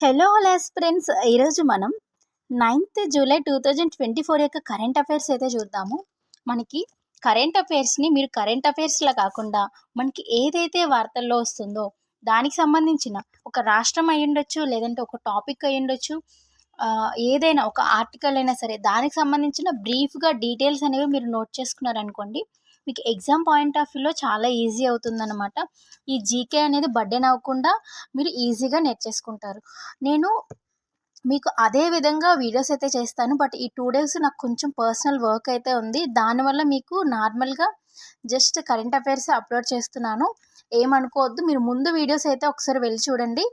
Hello loss friends ఈరోజు మనం ninth July two thousand twenty four యొక్క కరెంట్ అఫైర్స్ అయితే చూద్దాము. మనకి కరెంట్ అఫైర్స్ని మీరు కరెంట్ అఫైర్స్లా కాకుండా మనకి ఏదైతే వార్తల్లో వస్తుందో దానికి సంబంధించిన ఒక రాష్ట్రం అయి ఉండొచ్చు లేదంటే ఒక టాపిక్ అయి ఉండొచ్చు ఏదైనా ఒక ఆర్టికల్ అయినా సరే దానికి సంబంధించిన బ్రీఫ్గా డీటెయిల్స్ అనేవి మీరు నోట్ చేసుకున్నారనుకోండి మీకు ఎగ్జామ్ పాయింట్ ఆఫ్ వ్యూలో చాలా ఈజీ అవుతుందన్నమాట. ఈ జీకే అనేది బర్డెన్ అవ్వకుండా మీరు ఈజీగా నేర్చేసుకుంటారు నేను మీకు అదే విధంగా వీడియోస్ అయితే చేస్తాను. బట్ ఈ టూ డేస్ నాకు కొంచెం పర్సనల్ వర్క్ అయితే ఉంది. దానివల్ల మీకు నార్మల్గా జస్ట్ కరెంట్ అఫైర్స్ అప్లోడ్ చేస్తున్నాను. ఏమనుకోవద్దు. మీరు ముందు వీడియోస్ అయితే ఒకసారి వెళ్ళి చూడండి.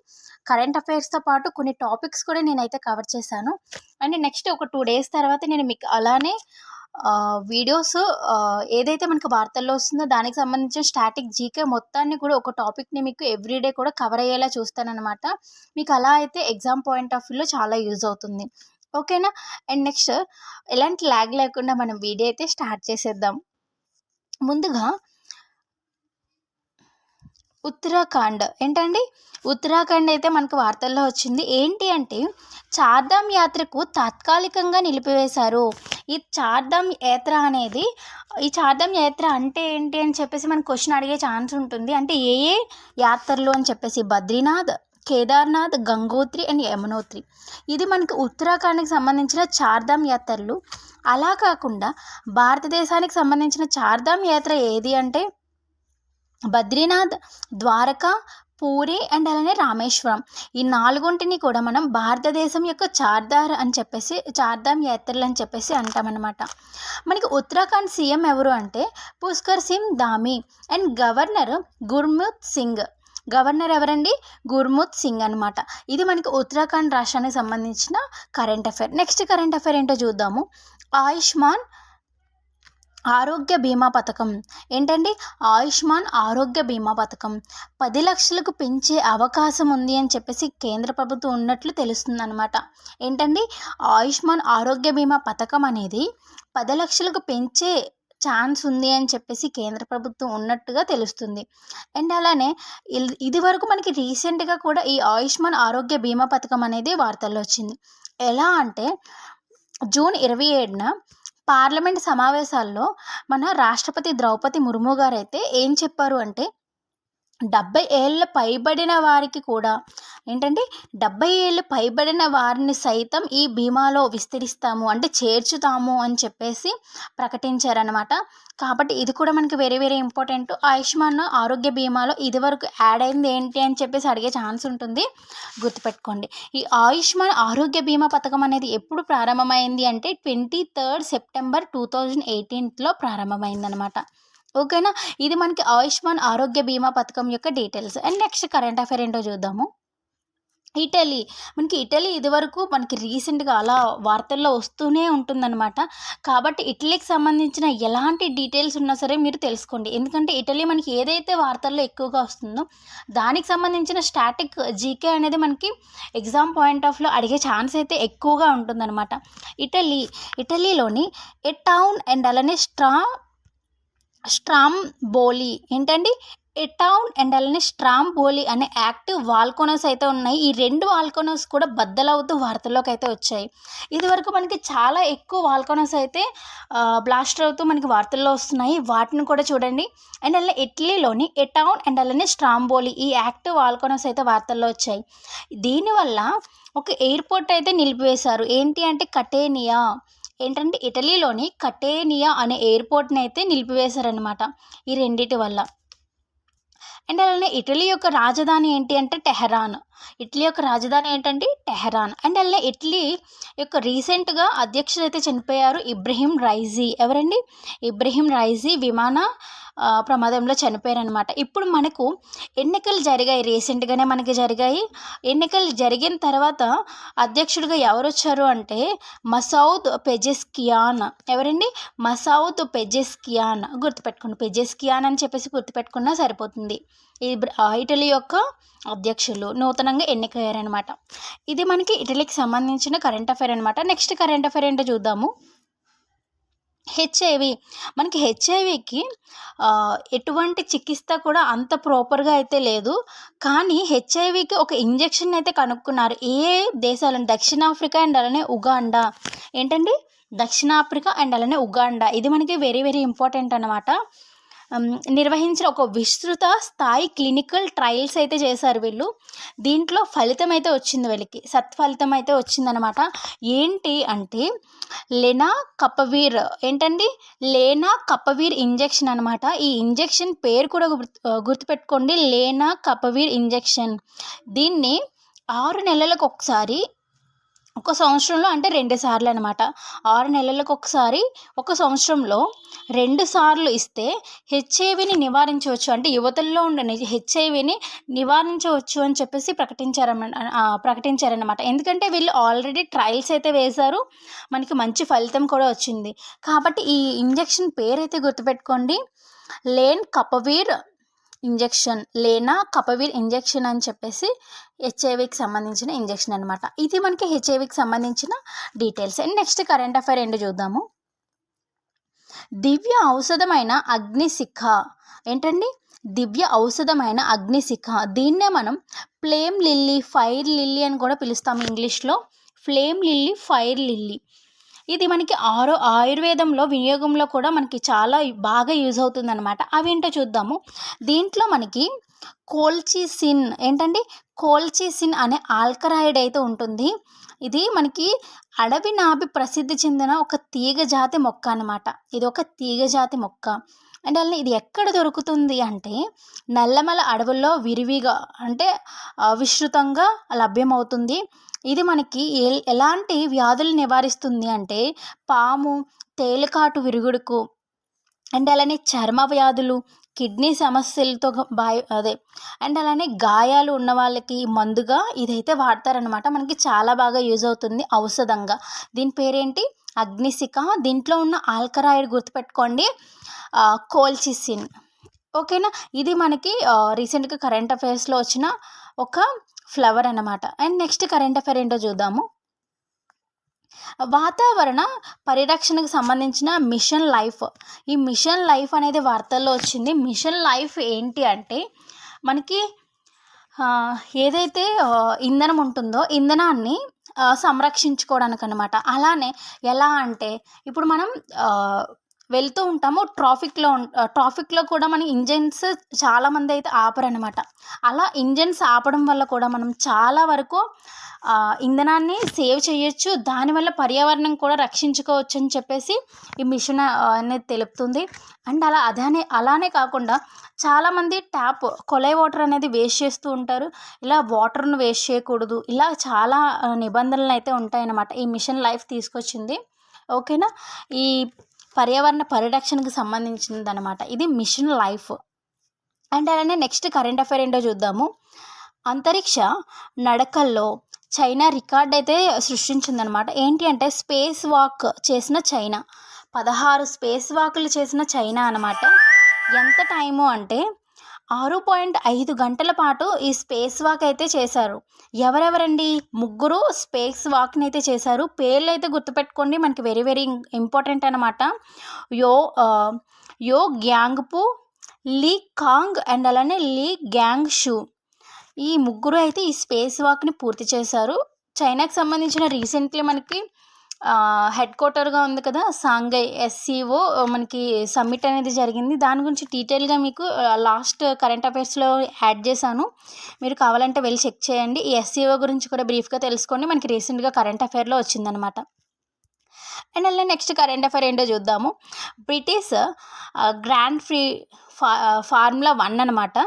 కరెంట్ అఫైర్స్తో పాటు కొన్ని టాపిక్స్ కూడా నేనైతే కవర్ చేశాను. అండ్ నెక్స్ట్ ఒక టూ డేస్ తర్వాత నేను మీకు అలానే వీడియోస్ ఏదైతే మనకు వార్తల్లో వస్తుందో దానికి సంబంధించిన స్టాటిక్ జీకే మొత్తాన్ని కూడా ఒక టాపిక్ని మీకు ఎవ్రీడే కూడా కవర్ అయ్యేలా చూస్తానన్నమాట. మీకు అలా అయితే ఎగ్జామ్ పాయింట్ ఆఫ్ వ్యూలో చాలా యూజ్ అవుతుంది. ఓకేనా? అండ్ నెక్స్ట్ ఎలాంటి ల్యాగ్ లేకుండా మనం వీడియో అయితే స్టార్ట్ చేసేద్దాం. ముందుగా ఉత్తరాఖండ్. ఏంటండి? ఉత్తరాఖండ్ అయితే మనకు వార్తల్లో వచ్చింది. ఏంటి అంటే చార్ధామ్ యాత్రకు తాత్కాలికంగా నిలిపివేశారు. ఈ చార్ధామ్ యాత్ర అనేది ఈ చార్ధామ్ యాత్ర అంటే ఏంటి అని చెప్పేసి మనం క్వశ్చన్ అడిగే ఛాన్స్ ఉంటుంది. అంటే ఏ ఏ యాత్రలు అని చెప్పేసి బద్రీనాథ్ కేదార్నాథ్ గంగోత్రి అండ్ యమునోత్రి. ఇది మనకి ఉత్తరాఖండ్కి సంబంధించిన చార్ధామ్ యాత్రలు. అలా కాకుండా భారతదేశానికి సంబంధించిన చార్ధామ్ యాత్ర ఏది అంటే బద్రీనాథ్ ద్వారకా పూరి అండ్ అలానే రామేశ్వరం. ఈ నాలుగుంటిని కూడా మనం భారతదేశం యొక్క చార్ధార్ అని చెప్పేసి చార్ధామ్ యాత్రలు అని చెప్పేసి అంటామన్నమాట. మనకి ఉత్తరాఖండ్ సీఎం ఎవరు అంటే Pushkar Singh Dhami and governor Gurmit Singh. Governor ఎవరండి? గుర్ముత్ సింగ్ అనమాట ఇది మనకి ఉత్తరాఖండ్ రాష్ట్రానికి సంబంధించిన current affair. Next current affair ఏంటో చూద్దాము. ఆయుష్మాన్ ఆరోగ్య బీమా పథకం. ఏంటండి? ఆయుష్మాన్ ఆరోగ్య బీమా పథకం. పది లక్షలకు పెంచే అవకాశం ఉంది అని చెప్పేసి కేంద్ర ప్రభుత్వం ఉన్నట్లు తెలుస్తుంది అనమాట ఏంటండి? ఆయుష్మాన్ ఆరోగ్య బీమా పథకం అనేది పది లక్షలకు పెంచే ఛాన్స్ ఉంది అని చెప్పేసి కేంద్ర ప్రభుత్వం ఉన్నట్టుగా తెలుస్తుంది. అండ్ అలానే ఇది వరకు మనకి రీసెంట్గా కూడా ఈ ఆయుష్మాన్ ఆరోగ్య బీమా పథకం అనేది వార్తల్లో వచ్చింది. ఎలా అంటే జూన్ ఇరవై ఏడున పార్లమెంట్ సమావేశాల్లో మన రాష్ట్రపతి ద్రౌపది ముర్ము గారు అయితే ఏం చెప్పారు అంటే డెబ్బై ఏళ్ళ పైబడిన వారికి కూడా ఏంటంటే డెబ్బై ఏళ్ళు పైబడిన వారిని సైతం ఈ బీమాలో విస్తరిస్తాము అంటే చేర్చుతాము అని చెప్పేసి ప్రకటించారనమాట కాబట్టి ఇది కూడా మనకి వెరీ వెరీ ఇంపార్టెంట్. ఆయుష్మాన్ ఆరోగ్య బీమాలో ఇది వరకు యాడ్ అయింది ఏంటి అని చెప్పేసి అడిగే ఛాన్స్ ఉంటుంది. గుర్తుపెట్టుకోండి. ఈ ఆయుష్మాన్ ఆరోగ్య బీమా పథకం అనేది ఎప్పుడు ప్రారంభమైంది అంటే twenty third September two thousand ఎయిటీన్త్లో ప్రారంభమైందనమాట ఓకేనా? ఇది మనకి ఆయుష్మాన్ ఆరోగ్య బీమా పథకం యొక్క details. And next current affair ఏంటో చూద్దాము. ఇటలీ. మనకి ఇటలీ ఇదివరకు మనకి రీసెంట్గా అలా వార్తల్లో వస్తూనే ఉంటుందన్నమాట. కాబట్టి ఇటలీకి సంబంధించిన ఎలాంటి డీటెయిల్స్ ఉన్నా సరే మీరు తెలుసుకోండి. ఎందుకంటే ఇటలీ మనకి ఏదైతే వార్తల్లో ఎక్కువగా వస్తుందో దానికి సంబంధించిన స్టాటిక్ జీకే అనేది మనకి ఎగ్జామ్ పాయింట్ ఆఫ్లో అడిగే ఛాన్స్ అయితే ఎక్కువగా ఉంటుందన్నమాట. ఇటలీ. ఇటలీలోని ఏ టౌన్ అండ్ అలానే స్ట్రా స్ట్రామ్ బోలీ ఏంటండి ఎటౌన్ అండ్ అలానే స్ట్రామ్ బోలీ అనే యాక్టివ్ వాల్కోనోస్ అయితే ఉన్నాయి. ఈ రెండు వాల్కోనోస్ కూడా బద్దలవుతూ వార్తల్లోకి అయితే వచ్చాయి. ఇదివరకు మనకి చాలా ఎక్కువ వాల్కోనోస్ అయితే బ్లాస్టర్ అవుతూ మనకి వార్తల్లో వస్తున్నాయి. వాటిని కూడా చూడండి. అండ్ అలానే ఇటలీలోని ఎటౌన్ అండ్ అలానే స్ట్రాంబోలి ఈ యాక్టివ్ వాల్కోనోస్ అయితే వార్తల్లో వచ్చాయి. దీనివల్ల ఒక ఎయిర్పోర్ట్ అయితే నిలిపివేశారు. ఏంటి అంటే కటేనియా. ఏంటంటే ఇటలీలోని కటేనియా అనే ఎయిర్పోర్ట్ని అయితే నిలిపివేశారనమాట ఈ రెండిటి వల్ల. అండ్ అలానే ఇటలీ యొక్క రాజధాని ఏంటి అంటే టెహరాన్. ఇటలీ యొక్క రాజధాని ఏంటంటే టెహరాన్. అండ్ అలానే ఇటలీ యొక్క రీసెంట్గా అధ్యక్షుడు అయితే చనిపోయారు ఇబ్రహీం రైజీ. ఎవరండి? ఇబ్రహీం రైజీ విమాన ప్రమాదంలో చనిపోయారనమాట ఇప్పుడు మనకు ఎన్నికలు జరిగాయి రీసెంట్గానే మనకి జరిగాయి. ఎన్నికలు జరిగిన తర్వాత అధ్యక్షుడిగా ఎవరు వచ్చారు అంటే మసౌద్ పెజెస్కియాన్. ఎవరండి? Masoud Pezeshkian. గుర్తుపెట్టుకోండి పెజెస్కియాన్ అని చెప్పేసి గుర్తుపెట్టుకున్నా సరిపోతుంది. ఈ ఇటలీ యొక్క అధ్యక్షులు నూతనంగా ఎన్నికయ్యారనమాట ఇది మనకి ఇటలీకి సంబంధించిన కరెంట్ అఫైర్ అనమాట నెక్స్ట్ కరెంట్ అఫైర్ ఏంటో చూద్దాము. హెచ్ఐవి మనకి హెచ్ఐవికి ఎటువంటి చికిత్స కూడా అంత ప్రాపర్గా అయితే లేదు. కానీ హెచ్ఐవికి ఒక ఇంజెక్షన్ అయితే కనుక్కున్నారు. ఏ దేశాలను దక్షిణాఫ్రికా అండ్ అలానే ఉగాండా. ఏంటండి? దక్షిణాఫ్రికా అండ్ అలానే ఉగాండా. ఇది మనకి వెరీ వెరీ ఇంపార్టెంట్ అనమాట నిర్వహించిన ఒక విస్తృత స్థాయి క్లినికల్ ట్రయల్స్ అయితే చేశారు వీళ్ళు. దీంట్లో ఫలితం అయితే వచ్చింది వీళ్ళకి. సత్ఫలితం అయితే వచ్చిందనమాట ఏంటి అంటే లెనా కపవీర్ ఏంటండి? లేనా కపవీర్ ఇంజెక్షన్ అనమాట ఈ ఇంజెక్షన్ పేరు కూడా గుర్తు గుర్తుపెట్టుకోండి. లేనా కపవీర్ ఇంజెక్షన్. దీన్ని ఆరు నెలలకు ఒకసారి ఒక సంవత్సరంలో అంటే రెండు సార్లు అనమాట ఆరు నెలలకు ఒకసారి ఒక సంవత్సరంలో రెండు సార్లు ఇస్తే హెచ్ఐవిని నివారించవచ్చు. అంటే యువతల్లో ఉండే హెచ్ఐవిని నివారించవచ్చు అని చెప్పేసి ప్రకటించారన్న ప్రకటించారనమాట ఎందుకంటే వీళ్ళు ఆల్రెడీ ట్రయల్స్ అయితే వేశారు. మనకి మంచి ఫలితం కూడా వచ్చింది. కాబట్టి ఈ ఇంజెక్షన్ పేరు అయితే గుర్తుపెట్టుకోండి. లేన్ కపవీర్ ఇంజెక్షన్ లేనా కపవీర్ ఇంజెక్షన్ అని చెప్పేసి హెచ్ఐవికి సంబంధించిన ఇంజెక్షన్ అనమాట ఇది మనకి హెచ్ఐవికి సంబంధించిన details. And next current affair ఏంటో చూద్దాము. దివ్య ఔషధమైన అగ్నిశిఖ. ఏంటండి? దివ్య ఔషధమైన అగ్నిశిఖ. దీన్నే మనం ఫ్లేమ్ లిల్లీ ఫైర్ లిల్లీ అని కూడా పిలుస్తాం ఇంగ్లీష్లో. Flame lily fire lily. ఇది మనకి ఆరో ఆయుర్వేదంలో వినియోగంలో కూడా మనకి చాలా బాగా యూజ్ అవుతుంది అనమాట అవేంటో చూద్దాము. దీంట్లో మనకి కోల్చిసిన్ ఏంటండి? కోల్చిసిన్ అనే ఆల్కరాయిడ్ అయితే ఉంటుంది. ఇది మనకి అడవి నాభి ప్రసిద్ధి చెందిన ఒక తీగ జాతి మొక్క అనమాట ఇది ఒక తీగ జాతి మొక్క. అండ్ అలా ఇది ఎక్కడ దొరుకుతుంది అంటే నల్లమల అడవుల్లో విరివిగా అంటే విస్తృతంగా లభ్యమవుతుంది. ఇది మనకి ఎలాంటి వ్యాధులు నివారిస్తుంది అంటే పాము తేలికాటు విరుగుడుకు అండ్ అలానే చర్మ వ్యాధులు కిడ్నీ సమస్యలతో బాయ్ అదే అండ్ అలానే గాయాలు ఉన్న వాళ్ళకి మందుగా ఇదైతే వాడతారనమాట మనకి చాలా బాగా యూజ్ అవుతుంది ఔషధంగా. దీని పేరేంటి? అగ్నిశిఖ దీంట్లో ఉన్న ఆల్కరాయిడ్ గుర్తుపెట్టుకోండి. కోల్చిసిన్. ఓకేనా? ఇది మనకి రీసెంట్గా కరెంట్ అఫైర్స్లో వచ్చిన ఒక ఫ్లవర్ అనమాట అండ్ నెక్స్ట్ కరెంట్ అఫైర్ ఏంటో చూద్దాము. వాతావరణ పరిరక్షణకు సంబంధించిన మిషన్ లైఫ్ ఈ మిషన్ లైఫ్ అనేది వార్తల్లో వచ్చింది. మిషన్ లైఫ్ ఏంటి అంటే మనకి ఏదైతే ఇంధనం ఉంటుందో ఇంధనాన్ని సంరక్షించుకోవడానికి అనమాట అలానే ఎలా అంటే ఇప్పుడు మనం వెళ్తూ ఉంటాము. ట్రాఫిక్లో ట్రాఫిక్లో కూడా మన ఇంజన్స్ చాలామంది అయితే ఆపరనమాట అలా ఇంజన్స్ ఆపడం వల్ల కూడా మనం చాలా వరకు ఇంధనాన్ని సేవ్ చేయొచ్చు. దానివల్ల పర్యావరణం కూడా రక్షించుకోవచ్చు అని చెప్పేసి ఈ మిషన్ అనేది తెలుపుతుంది. అండ్ అలా అదే అలానే కాకుండా చాలామంది ట్యాప్ కొలై వాటర్ అనేది వేస్ట్ చేస్తూ ఉంటారు. ఇలా వాటర్ను వేస్ట్ చేయకూడదు. ఇలా చాలా నిబంధనలు అయితే ఉంటాయన్నమాట. ఈ మిషన్ లైఫ్ తీసుకొచ్చింది. ఓకేనా? ఈ పర్యావరణ పరిరక్షణకు సంబంధించింది అనమాట ఇది మిషన్ లైఫ్. అండ్ అలానే నెక్స్ట్ కరెంట్ అఫైర్ ఏంటో చూద్దాము. అంతరిక్ష నడకల్లో చైనా రికార్డ్ అయితే సృష్టించిందనమాట ఏంటి అంటే స్పేస్ వాక్ చేసిన చైనా. పదహారు స్పేస్ వాకులు చేసిన చైనా అనమాట ఎంత టైము అంటే ఆరు పాయింట్ ఐదు గంటల పాటు ఈ స్పేస్ వాక్ అయితే చేశారు. ఎవరెవరండి? ముగ్గురు స్పేస్ వాక్ని అయితే చేశారు. పేర్లు అయితే గుర్తుపెట్టుకోండి. మనకి వెరీ వెరీ ఇంపార్టెంట్ అనమాట యో యో గ్యాంగ్పు లీ కాంగ్ అండ్ అలానే లీ గ్యాంగ్ షూ ఈ ముగ్గురు అయితే ఈ స్పేస్ వాక్ని పూర్తి చేశారు. చైనాకి సంబంధించిన రీసెంట్లీ మనకి హెడ్ క్వార్టర్గా ఉంది కదా సాంఘై ఎస్సీఓ మనకి సమ్మిట్ అనేది జరిగింది. దాని గురించి డీటెయిల్గా మీకు లాస్ట్ కరెంట్ అఫైర్స్లో యాడ్ చేశాను. మీరు కావాలంటే వెళ్ళి చెక్ చేయండి. ఈ ఎస్సీఓ గురించి కూడా బ్రీఫ్గా తెలుసుకోండి. మనకి రీసెంట్గా కరెంట్ అఫైర్లో వచ్చిందనమాట అండ్ అలా నెక్స్ట్ కరెంట్ అఫైర్ ఏంటో చూద్దాము. బ్రిటిష్ గ్రాండ్ ఫ్రీ ఫా ఫార్ములా వన్ అనమాట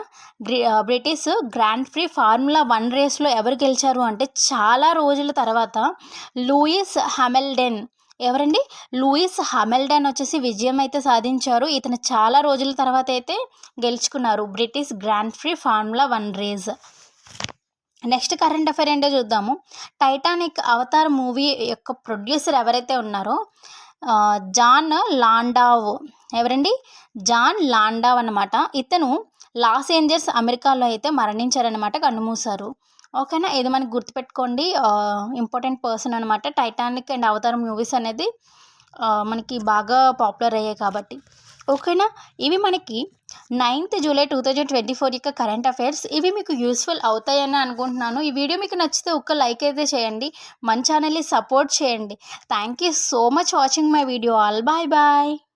British grand prix formula one రేస్లో ఎవరు గెలిచారు అంటే చాలా రోజుల తర్వాత లూయిస్ హమెల్డెన్ ఎవరండి? లూయిస్ హమెల్డన్ వచ్చేసి విజయం అయితే సాధించారు. ఇతను చాలా రోజుల తర్వాత అయితే గెలుచుకున్నారు. British grand prix formula one race. Next current affair ఏంటో చూద్దాము. టైటానిక్ అవతార్ మూవీ యొక్క ప్రొడ్యూసర్ ఎవరైతే ఉన్నారో జాన్ లాండావ్. ఎవరండి? జాన్ లాండావ్ అనమాట ఇతను లాస్ ఏంజల్స్ అమెరికాలో అయితే మరణించారనమాట కన్నుమూశారు ఓకేనా? ఇది మనకి గుర్తుపెట్టుకోండి. ఇంపార్టెంట్ పర్సన్ అనమాట టైటానిక్ అండ్ అవతార్ మూవీస్ అనేది మనకి బాగా పాపులర్ అయ్యాయి కాబట్టి. ఓకేనా? ఇవి మనకి ninth July two thousand twenty four యొక్క కరెంట్ అఫైర్స్. ఇవి మీకు యూస్ఫుల్ అవుతాయని అనుకుంటున్నాను. ఈ వీడియో మీకు నచ్చితే ఒక్క లైక్ అయితే చేయండి. మన ఛానల్ని సపోర్ట్ చేయండి. Thank you so much watching my video all. Bye bye.